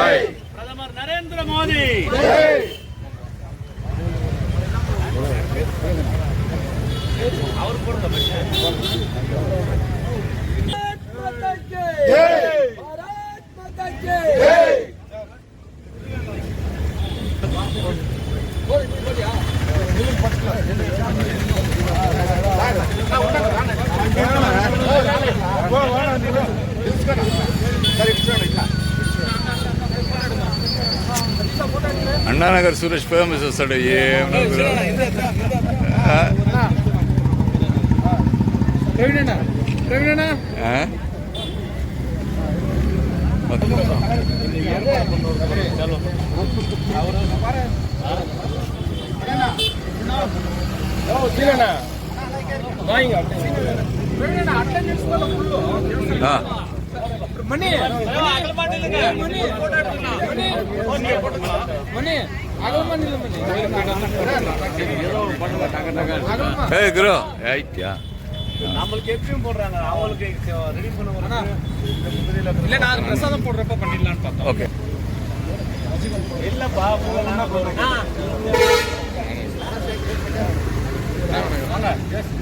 பிரதமர் நரேந்திர மோடி. அவர் போடுங்க అన్నానగర్ సురేష్ ఫేమస్ వస్తాడు ఏమన్నా ప్రవీణ மணி. மணி. ஏய் குரு. ஐட்டியா நம்மளுக்கு எப்பயும் போடுறாங்க. அவங்களுக்கு ரெடி பண்ணுவாங்க இல்ல நான் பிரசாதம் போடுறப்ப பண்ணிடலாம்னு ஓகே. இல்லப்பா போடுறேன்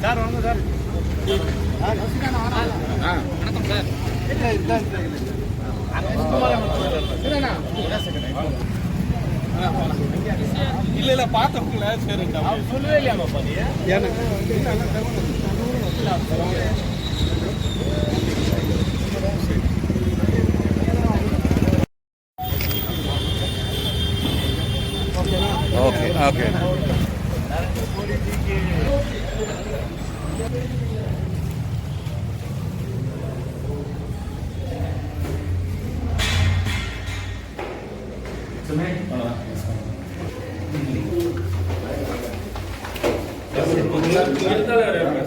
சார் வணக்கம் வணக்கம் சார். இல்ல இல்ல பார்த்தவங்கள சரி சொல்லவே இல்லையாமாப்பா நீ ఓకే ఓకే కొంచెము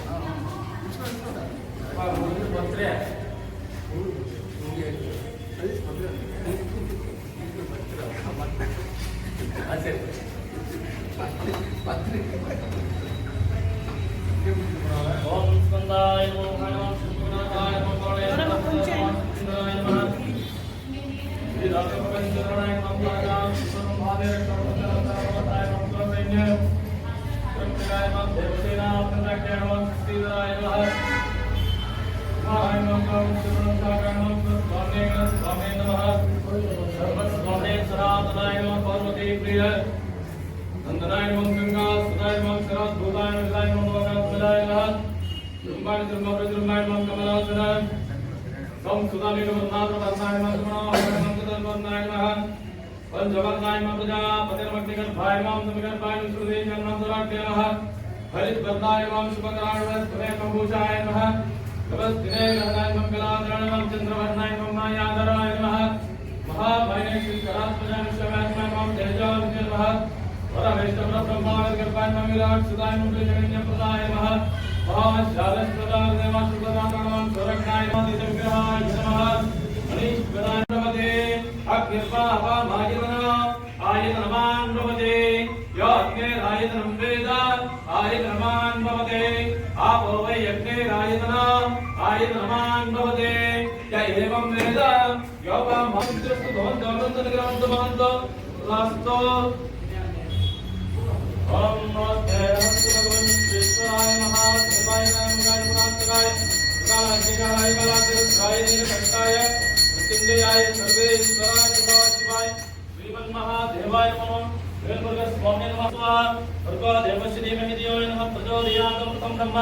சுதாமி நாதர் நாராயண நமோ நாராயண पंचवर्णायम प्रजा पतिर्वक्तिगत भायमाम समिगत भायम सुदे जन्म सराक्ते नमः हरित बदनाय माम शुभकराण रस भवे कंबुजाय नमः नमः दिने गहनाय मंगलादरण माम चंद्रवर्णाय मम मायादराय नमः महाभयने श्रीकरात प्रजा विश्वमात्मा माम तेजाम नमः वरवेष्टप्र ब्रह्मावर कृपाय माम विराट सुदाय मुंड जगन्य प्रदाय नमः महाजालस प्रदाय देवा सुदाय नमः स्वरक्षाय माम दिग्रहाय आयतनमान भवते यो अग्निरायतनं वेद आयतनमान भवते आपो वै अग्निरायतना आयतनमान भवते य एवं वेद यो वा मन्त्रस्तु भवन्तो अनन्तग्रहन्तु भवन्तो लास्तो ओम नमस्ते भगवान विश्वाय महादेवाय नमः गुणात्मकाय कालाधिकाराय कलातिरस्काय नीलकंठाय मृत्युंजयाय सर्वेश्वराय सदाशिवाय श्रीमन्महादेवाय శ్రీమన్మహాదేవాయ నమః వేల్మురుగస్వామి నమః భర్గోదేవశ్రీమహి దియో నమః ప్రచోదయాగమృతం బ్రహ్మ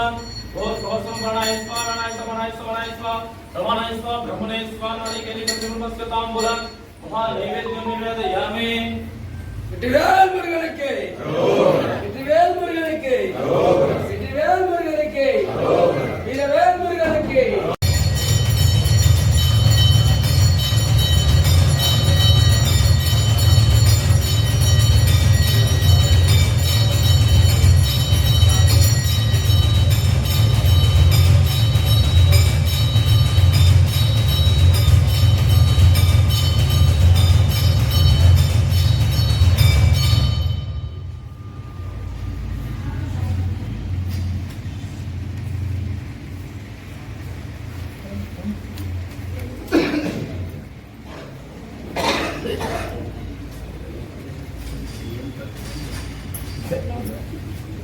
ఓ సోసం ప్రణాయ స్వ ప్రణాయ సమనాయ సమనాయ స్వ రమణాయ స్వ నివేదయామి ఇటుగా Thank you.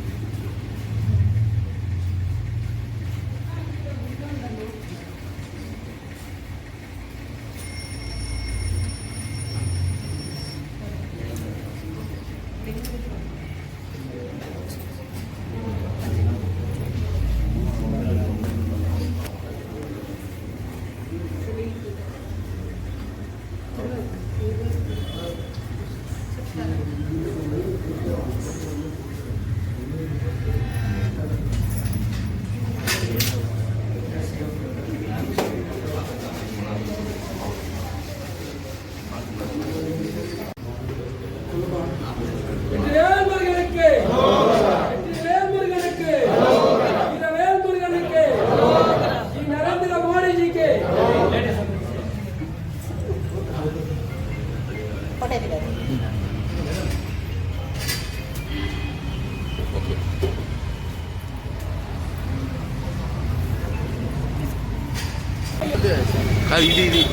ఇది ఇది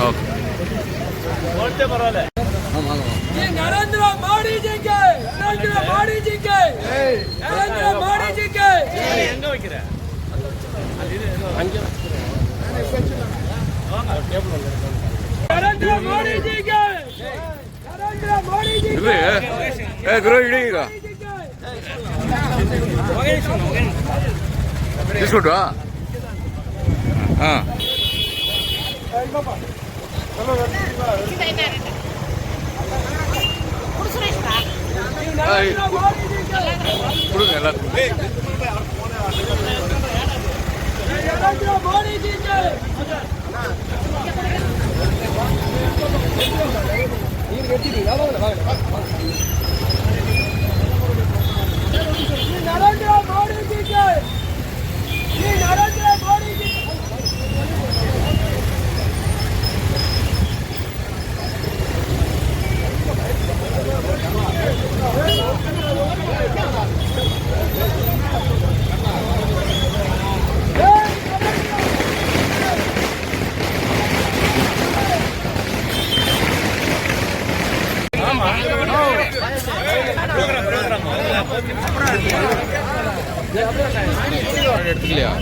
ఓకే ஸ்ரீ நரேந்திர மோடிஜிக்கு நரேந்திர மோடிஜிக்கு நரேந்திர மோடிஜிக்கு எங்க வைக்கிற நரேந்திர மோடிஜிக்கு நரேந்திர மோடிஜிக்கு ఇది ఏ గురు ఇడి ఇక తీసుకుంటా ஆ. எடுத்துக்கலையா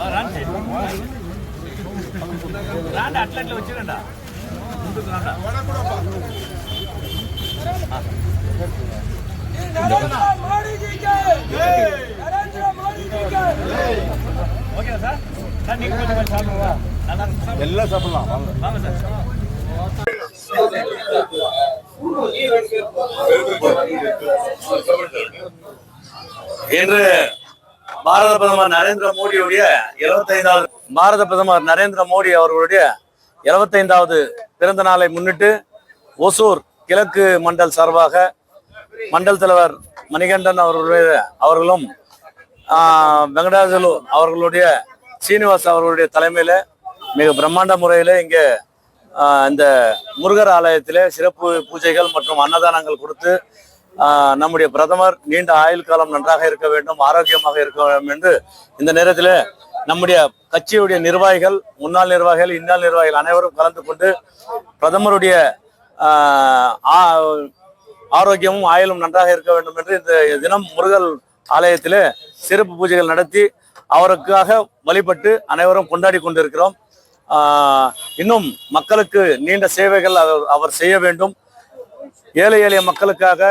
Oh, Ranti. Oh, Ranti. రాండి అట్లా అట్లా వచ్చిరండ ముందుకు రాండి நரேந்திர மோடிஜிக்கு நரேந்திர மோடிஜிக்கு ஓகேவா சார் சார் நீங்க கொஞ்சம் கொஞ்சம் சாப்பிடுவா பாரத பிரதமர் நரேந்திர மோடியுடைய எழுபத்தைந்தாவது பாரத பிரதமர் நரேந்திர மோடி அவர்களுடைய எழுபத்தைந்தாவது பிறந்த நாளை முன்னிட்டு ஒசூர் கிழக்கு மண்டல் சார்பாக மண்டல் தலைவர் மணிகண்டன் அவர்களுடைய அவர்களும் வெங்கடாஜலு அவர்களுடைய சீனிவாஸ் அவர்களுடைய தலைமையில் மிக பிரம்மாண்ட முறையில் இங்கே இந்த முருகர் ஆலயத்தில் சிறப்பு பூஜைகள் மற்றும் அன்னதானங்கள் கொடுத்து நம்முடைய பிரதமர் நீண்ட ஆயுள் காலம் நன்றாக இருக்க வேண்டும் ஆரோக்கியமாக இருக்க வேண்டும் என்று இந்த நேரத்தில் நம்முடைய கட்சியுடைய நிர்வாகிகள் முன்னாள் நிர்வாகிகள் இந்நாள் நிர்வாகிகள் அனைவரும் கலந்து கொண்டு பிரதமருடைய ஆரோக்கியமும் ஆயுளும் நன்றாக இருக்க வேண்டும் என்று இந்த தினம் முருகல் ஆலயத்தில் சிறப்பு பூஜைகள் நடத்தி அவருக்காக வழிபட்டு அனைவரும் கொண்டாடி கொண்டிருக்கிறோம். இன்னும் மக்களுக்கு நீண்ட சேவைகள் அவர் அவர் செய்ய வேண்டும். ஏழை எளிய மக்களுக்காக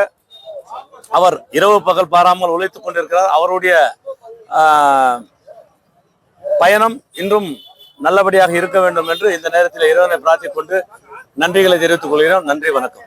அவர் இரவு பகல் பாராமல் உழைத்துக் கொண்டிருக்கிறார். அவருடைய ஆஹ், பயணம் இன்றும் நல்லபடியாக இருக்க வேண்டும் என்று இந்த நேரத்தில் இறைவனை பிரார்த்திக் கொண்டு நன்றிகளை தெரிவித்துக் கொள்கிறோம். நன்றி வணக்கம்.